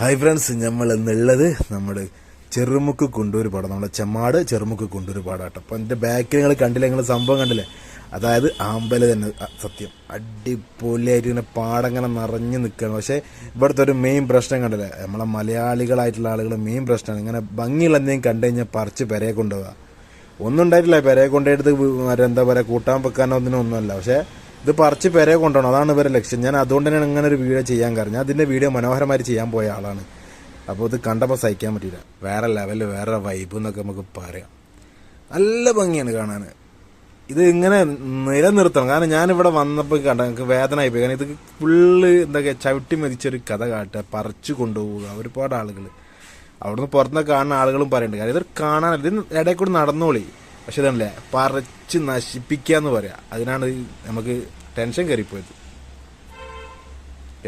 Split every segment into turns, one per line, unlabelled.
Hi friends നമ്മൾ ഇന്നുള്ളത് നമ്മുടെ ചെറുമുക്ക് കൊണ്ടൂർ പാടം നമ്മുടെ ചെമ്മാട് ചെറുമുക്ക് കൊണ്ടൂർ പാടാട്ടോ. അപ്പം എന്റെ ബാക്കിൽ നിങ്ങൾ കണ്ടില്ല? നിങ്ങൾ സംഭവം കണ്ടില്ലേ? അതായത് ആമ്പല തന്നെ സത്യം. അടിപൊളിയായിട്ട് ഇങ്ങനെ പാടങ്ങനെ നിറഞ്ഞു നിൽക്കുകയാണ് പക്ഷേ ഇവിടുത്തെ ഒരു മെയിൻ പ്രശ്നം കണ്ടില്ലേ? നമ്മളെ മലയാളികളായിട്ടുള്ള ആളുകൾ മെയിൻ പ്രശ്നമാണ് ഇങ്ങനെ ഭംഗിയുള്ള എന്തെങ്കിലും കണ്ടു കഴിഞ്ഞാൽ പറിച്ച് പെരയെ കൊണ്ടുപോകുക ഒന്നും ഉണ്ടായിട്ടില്ല. പെരയെ കൊണ്ടുപോയിട്ട് എന്താ പറയുക കൂട്ടാൻ വെക്കാനോ ഒന്നിനും ഒന്നുമല്ല. പക്ഷേ ഇത് പറിച്ച് പേരെ കൊണ്ടുപോകണം. അതാണ് ഇവരുടെ ലക്ഷ്യം. ഞാൻ അതുകൊണ്ട് തന്നെയാണ് ഇങ്ങനെ ഒരു വീഡിയോ ചെയ്യാൻ കാരണം. ഞാൻ അതിന്റെ വീഡിയോ മനോഹരമായി ചെയ്യാൻ പോയ ആളാണ്. അപ്പോൾ ഇത് കണ്ടപ്പോൾ സഹിക്കാൻ പറ്റില്ല വേറെ ലെവൽ വേറെ വൈബ് എന്നൊക്കെ നമുക്ക് പറയാം. നല്ല ഭംഗിയാണ് കാണാൻ ഇത് ഇങ്ങനെ നിലനിർത്തണം. കാരണം ഞാനിവിടെ വന്നപ്പോൾ കണ്ട എനിക്ക് വേദനയായി പോയി. കാരണം ഇത് ഫുള്ള് എന്തൊക്കെ ചവിട്ടി മതിച്ചൊരു കഥ കാട്ടുക പറിച്ചു കൊണ്ടുപോവുക. ഒരുപാട് ആളുകൾ അവിടുന്ന് പുറത്തുനിന്ന് കാണുന്ന ആളുകളും പറയുന്നുണ്ട്. കാരണം ഇതൊരു കാണാൻ ഇതിന് ഇടയിൽ കൂടി നടന്നോളി. പക്ഷെ ഇതല്ലേ പറിച്ച് നശിപ്പിക്കുക എന്ന് പറയാം. അതിനാണ് നമുക്ക് ടെൻഷൻ കയറിപ്പോയത്.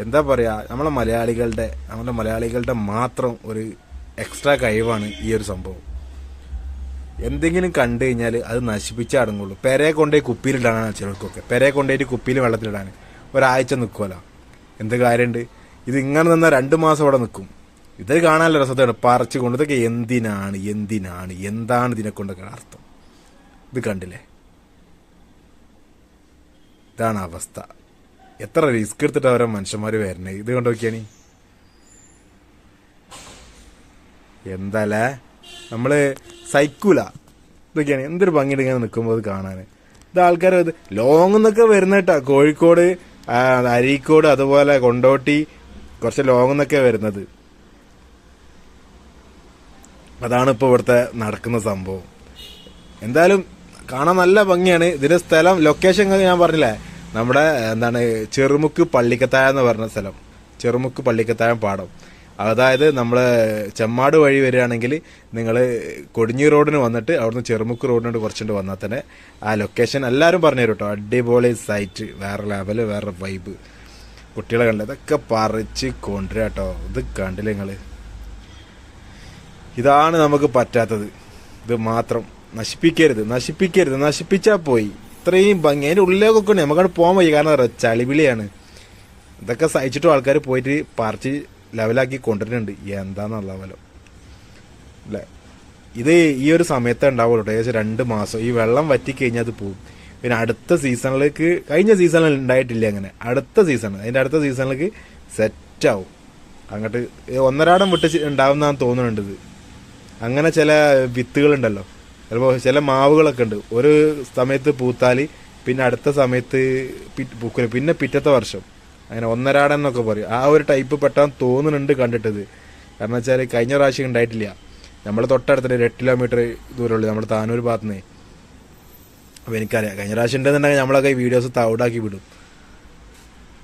എന്താ പറയാ നമ്മളെ മലയാളികളുടെ നമ്മളെ മലയാളികളുടെ മാത്രം ഒരു എക്സ്ട്രാ കഴിവാണ് ഈ ഒരു സംഭവം. എന്തെങ്കിലും കണ്ടു കഴിഞ്ഞാൽ അത് നശിപ്പിച്ചേ അടങ്ങുള്ളൂ. പെരയെ കൊണ്ടുപോയി കുപ്പിയിലിടാനാണ് ചിലർക്കൊക്കെ. പെരയെ കൊണ്ടുപോയിട്ട് കുപ്പിയിൽ വെള്ളത്തിലിടാൻ ഒരാഴ്ച നിൽക്കുമല്ലോ എന്ത് കാര്യമുണ്ട് ഇത് ഇങ്ങനെ നിന്നാൽ രണ്ട് മാസം അവിടെ നിൽക്കും ഇത് കാണാനുള്ള രസത്തോടെ പറിച്ചു കൊണ്ട് ഇതൊക്കെ എന്തിനാണ് എന്തിനാണ് എന്താണ് ഇതിനെ കൊണ്ടൊക്കെ അർത്ഥം? ഇത് കണ്ടില്ലേ? ഇതാണ് അവസ്ഥ. എത്ര റിസ്ക് എടുത്തിട്ട് അവരെ മനുഷ്യന്മാർ വരണേ? ഇത് കണ്ടു നോക്കിയാണ് എന്താലേ നമ്മൾ സൈക്കൂല. ഇതൊക്കെയാണ് എന്തൊരു ഭംഗി ഇങ്ങനെ നിൽക്കുമ്പോൾ അത് കാണാൻ. ഇത് ആൾക്കാർ ഇത് ലോങ് എന്നൊക്കെ വരുന്ന കേട്ടാ. കോഴിക്കോട് അരീക്കോട് അതുപോലെ കൊണ്ടോട്ടി കുറച്ച് ലോങ് എന്നൊക്കെ വരുന്നത്. അതാണ് ഇപ്പോൾ ഇവിടുത്തെ നടക്കുന്ന സംഭവം. എന്തായാലും കാണാൻ നല്ല ഭംഗിയാണ്. ഇതിന്റെ സ്ഥലം ലൊക്കേഷൻ ഞാൻ പറഞ്ഞില്ലേ? നമ്മുടെ എന്താണ് ചെറുമുക്ക് പള്ളിക്കത്തായ എന്ന് പറഞ്ഞ സ്ഥലം. ചെറുമുക്ക് പള്ളിക്കത്തായം പാടം. അതായത് നമ്മൾ ചെമ്മാട് വഴി വരികയാണെങ്കിൽ നിങ്ങൾ കൊടിഞ്ഞി റോഡിന് വന്നിട്ട് അവിടുന്ന് ചെറുമുക്ക് റോഡിനോട് കുറച്ചുകൊണ്ട് വന്നാൽ തന്നെ ആ ലൊക്കേഷൻ എല്ലാവരും പറഞ്ഞു തരും കേട്ടോ അടിപൊളി സൈറ്റ് വേറെ ലെവൽ വേറെ വൈബ് കുട്ടികളെ കണ്ടില്ല ഇതൊക്കെ പറിച്ച് കൊണ്ടുവരിക കേട്ടോ ഇത് കണ്ടില്ല നിങ്ങൾ ഇതാണ് നമുക്ക് പറ്റാത്തത്. ഇത് മാത്രം. നശിപ്പിക്കരുത് നശിപ്പിക്കരുത് നശിപ്പിച്ചാൽ പോയി. ഇത്രയും ഭംഗി അതിന്റെ ഉള്ളിലേക്കൊക്കെ ഉണ്ട്. നമുക്കവിടെ പോകാൻ വയ്യ. കാരണം അറിയാം ചളിവിളിയാണ്. ഇതൊക്കെ സഹിച്ചിട്ടും ആൾക്കാർ പോയിട്ട് പറിച്ച് ലെവലാക്കി കൊണ്ടുവരുന്നുണ്ട്. എന്താന്നുള്ള പോലെ അല്ലേ? ഇത് ഈ ഒരു സമയത്തേ ഉണ്ടാവുള്ളൂ ഏകദേശം രണ്ട് മാസം. ഈ വെള്ളം വറ്റിക്കഴിഞ്ഞാൽ അത് പോകും പിന്നെ അടുത്ത സീസണിലേക്ക് കഴിഞ്ഞ സീസണിൽ ഉണ്ടായിട്ടില്ല അങ്ങനെ? അടുത്ത സീസൺ അതിന്റെ അടുത്ത സീസണിലേക്ക് സെറ്റ് ആവും. അങ്ങോട്ട് ഒന്നരാടം വിട്ട് ഉണ്ടാവുന്നതാണ് തോന്നുന്നുണ്ട് ഇത്. അങ്ങനെ ചില വിത്തുകളുണ്ടല്ലോ. ചിലപ്പോൾ ചില മാവുകളൊക്കെ ഉണ്ട്. ഒരു സമയത്ത് പൂത്താലി പിന്നെ അടുത്ത സമയത്ത് പി- പിന്നെ പിറ്റത്തെ വർഷം. അങ്ങനെ ഒന്നരാടൻ എന്നൊക്കെ പറയും. ആ ഒരു ടൈപ്പ് പെട്ടെന്ന് തോന്നുന്നുണ്ട് കണ്ടിട്ടത്. കാരണം വെച്ചാൽ കഴിഞ്ഞ പ്രാവശ്യം ഉണ്ടായിട്ടില്ല. നമ്മൾ തൊട്ടടുത്തിട്ട് ഒരു എട്ട് കിലോമീറ്റർ ദൂരമുള്ളൂ നമ്മുടെ താനൂർ ഭാഗത്ത് നിന്ന് അപ്പോൾ എനിക്കറിയാം. കഴിഞ്ഞ പ്രാവശ്യം ഉണ്ടെന്നുണ്ടെങ്കിൽ നമ്മളൊക്കെ ഈ വീഡിയോസ് തൗടാക്കി വിടും.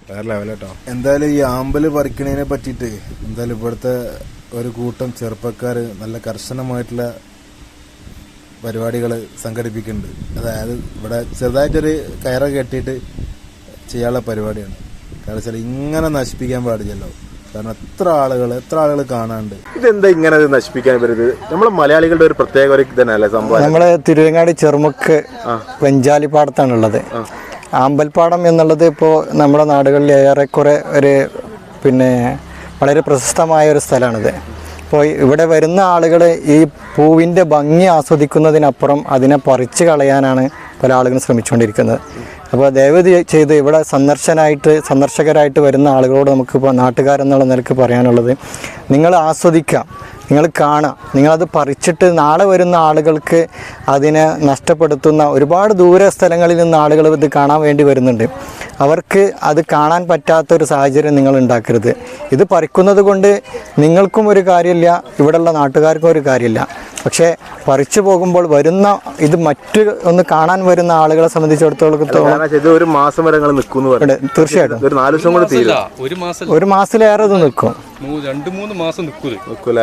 വേറെ ലെവൽ കേട്ടോ എന്തായാലും ഈ ആമ്പൽ പറിക്കണതിനെ പറ്റിയിട്ട് എന്തായാലും ഇവിടുത്തെ ഒരു കൂട്ടം ചെറുപ്പക്കാർ നല്ല കർശനമായിട്ടുള്ള പരിപാടികൾ സംഘടിപ്പിക്കുന്നുണ്ട്. അതായത് ഇവിടെ ചെറുതായിട്ടൊരു കയറ കെട്ടിയിട്ട് ചെയ്യാനുള്ള പരിപാടിയാണ്. കാരണം വെച്ചാൽ ഇങ്ങനെ നശിപ്പിക്കാൻ പാടില്ലല്ലോ. കാരണം എത്ര ആളുകൾ എത്ര ആളുകൾ കാണാണ്ട്. ഇതെന്താ ഇങ്ങനെ നശിപ്പിക്കാൻ വരുന്നത് നമ്മളെ മലയാളികളുടെ ഒരു പ്രത്യേക ഒരു ഇതന്നല്ലേ സംഭവം?
നമ്മൾ തിരുവങ്ങാടി ചെറുമുക്ക് വെഞ്ചാലിപ്പാടത്താണുള്ളത്. ആമ്പൽപ്പാടം എന്നുള്ളത് ഇപ്പോൾ നമ്മുടെ നാടുകളിൽ ഏറെക്കുറെ ഒരു പിന്നെ വളരെ പ്രശസ്തമായ ഒരു സ്ഥലമാണിത്. അപ്പോൾ ഇവിടെ വരുന്ന ആളുകൾ ഈ പൂവിന്റെ ഭംഗി ആസ്വദിക്കുന്നതിനപ്പുറം അതിനെ പറിച്ചു കളയാനാണ് പല ആളുകളും ശ്രമിച്ചുകൊണ്ടിരിക്കുന്നത്. അപ്പോൾ ദയവ് ചെയ്- ചെയ്ത് ഇവിടെ സന്ദർശനായിട്ട് സന്ദർശകരായിട്ട് വരുന്ന ആളുകളോട് നമുക്കിപ്പോൾ നാട്ടുകാരെന്നുള്ള നിലയ്ക്ക് പറയാനുള്ളത് നിങ്ങൾ ആസ്വദിക്കാം നിങ്ങൾ കാണാം നിങ്ങളത് പറിച്ചിട്ട് നാളെ വരുന്ന ആളുകൾക്ക് അതിനെ നഷ്ടപ്പെടുത്തുന്ന ഒരുപാട് ദൂര സ്ഥലങ്ങളിൽ നിന്ന് ആളുകൾ ഇത് കാണാൻ വേണ്ടി വരുന്നുണ്ട്. അവർക്ക് അത് കാണാൻ പറ്റാത്തൊരു സാഹചര്യം നിങ്ങൾ ഉണ്ടാക്കരുത്. ഇത് പറിക്കുന്നത് കൊണ്ട് നിങ്ങൾക്കും ഒരു കാര്യമില്ല ഇവിടെയുള്ള നാട്ടുകാർക്കും ഒരു കാര്യമില്ല. പക്ഷേ പറിച്ചു പോകുമ്പോൾ വരുന്ന ഇത് മറ്റു ഒന്ന് കാണാൻ വരുന്ന ആളുകളെ സംബന്ധിച്ചിടത്തോളം
ഇത് ഒരു മാസം വരെ
നിൽക്കും തീർച്ചയായിട്ടും.
ഒരു നാല് ദിവസം കൂടെ തീരും.
ഒരു മാസം
ഒരു മാസത്തിലേറെ ഇത് നിൽക്കും.
മൂ- രണ്ട് മൂന്ന് മാസം നിൽക്കൂല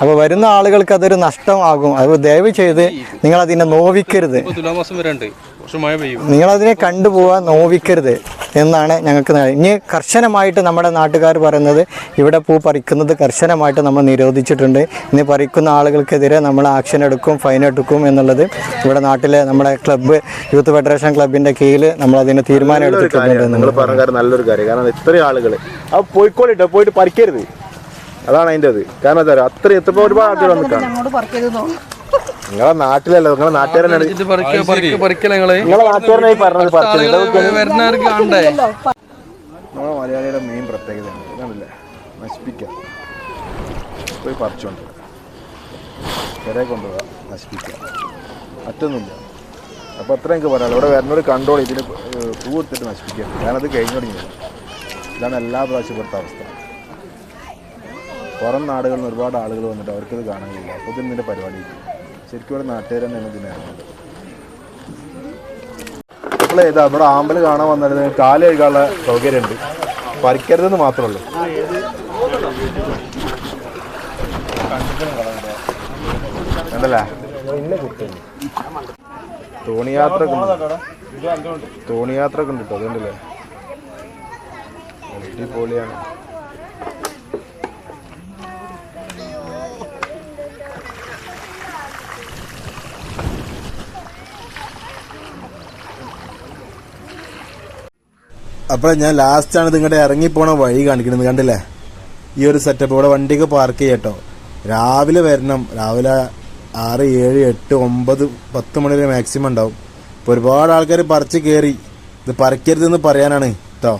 അപ്പോൾ വരുന്ന ആളുകൾക്ക് അതൊരു നഷ്ടമാകും അത് ദയവ് ചെയ്ത് നിങ്ങൾ അതിനെ നോവിക്കരുത്
നിങ്ങൾ
അതിനെ കണ്ടുപോവാൻ നോവിക്കരുത്. എന്നാണ് ഞങ്ങൾക്ക് ഇനി കർശനമായിട്ട് നമ്മുടെ നാട്ടുകാർ പറയുന്നത് ഇവിടെ പൂ പറിക്കുന്നത് കർശനമായിട്ട് നമ്മൾ നിരോധിച്ചിട്ടുണ്ട്. ഇനി പറിക്കുന്ന ആളുകൾക്കെതിരെ നമ്മൾ ആക്ഷൻ എടുക്കും ഫൈൻ എടുക്കും എന്നുള്ളത് ഇവിടെ നാട്ടിലെ നമ്മുടെ ക്ലബ്ബ് യൂത്ത് ഫെഡറേഷൻ ക്ലബിന്റെ കീഴിൽ നമ്മൾ അതിന് തീരുമാനം എടുത്തിട്ടുണ്ട്
നിങ്ങൾ പറഞ്ഞ കാര്യം നല്ലൊരു കാര്യം. കാരണം ഇത്രയും ആളുകൾ. ആ പോയിക്കോളിട്ടോ പോയിട്ട് പറിക്കരുത്. അതാണ് അതിന്റെ അത് കാരണം എന്താ എത്ര ഒരുപാട് ആൾക്കാർ വന്ന് നിങ്ങളെ നാട്ടിലല്ല നിങ്ങളെ നാട്ടുകാരനാണ് നിങ്ങൾ? നാട്ടുകാരനായി പറഞ്ഞത് നമ്മളെ മലയാളിയുടെ മെയിൻ പ്രത്യേകതയാണ് ഇതാണല്ലേ നശിപ്പിക്കുക പോയി പറിച്ചുകൊണ്ട് പെരെ കൊണ്ടുപോകാം. നശിപ്പിക്കാം. മറ്റൊന്നുമില്ല. അപ്പോൾ അത്ര എനിക്ക് പറയാനുള്ളൂ. ഇവിടെ വരുന്നൊരു കണ്ടോളി. ഇതിന് പൂ എടുത്തിട്ട് നശിപ്പിക്കാം. ഞാനത് അത് കഴിഞ്ഞു തുടങ്ങിയത് ഇതാണ് എല്ലാ പ്രാവശ്യം ഇവിടുത്തെ അവസ്ഥ. പുറം നാടുകളിൽ നിന്ന് ഒരുപാട് ആളുകൾ വന്നിട്ട് അവർക്കിത് കാണാൻ കഴിയില്ല. അപ്പോൾ ഇതിന് ഇതിന്റെ പരിപാടി ശരിക്കും ഇവിടെ നാട്ടുകാർ തന്നെയാണ് ഇതിനെ ഇറങ്ങുന്നത്. അപ്പോൾ ഇതാ ഇവിടെ ആമ്പൽ കാണാൻ വന്നത് കാൽ കഴുകാനുള്ള സൗകര്യമുണ്ട്. പറിക്കരുതെന്ന് മാത്രമേ ഉള്ളൂ. കണ്ടല്ലേ? തോണിയാത്ര തോണിയാത്ര ഒക്കെ ഉണ്ട് കേട്ടോ അതുകൊണ്ടല്ലേ? അടിപൊളിയാണ്. അപ്പോൾ ഞാൻ ലാസ്റ്റാണ് നിങ്ങളുടെ ഇറങ്ങിപ്പോണ വഴി കാണിക്കുന്നത് കണ്ടില്ലേ? ഈ ഒരു സെറ്റപ്പ് ഇവിടെ വണ്ടിക്ക് പാർക്ക് ചെയ്യട്ടോ. രാവിലെ വരണം. രാവിലെ ആറ് ഏഴ് എട്ട് ഒമ്പത് പത്ത് മണി വരെ മാക്സിമം ഉണ്ടാവും. ഇപ്പോൾ ഒരുപാട് ആൾക്കാർ പറിച്ച് കയറി ഇത് പറിക്കരുതെന്ന് പറയാനാണ് കേട്ടോ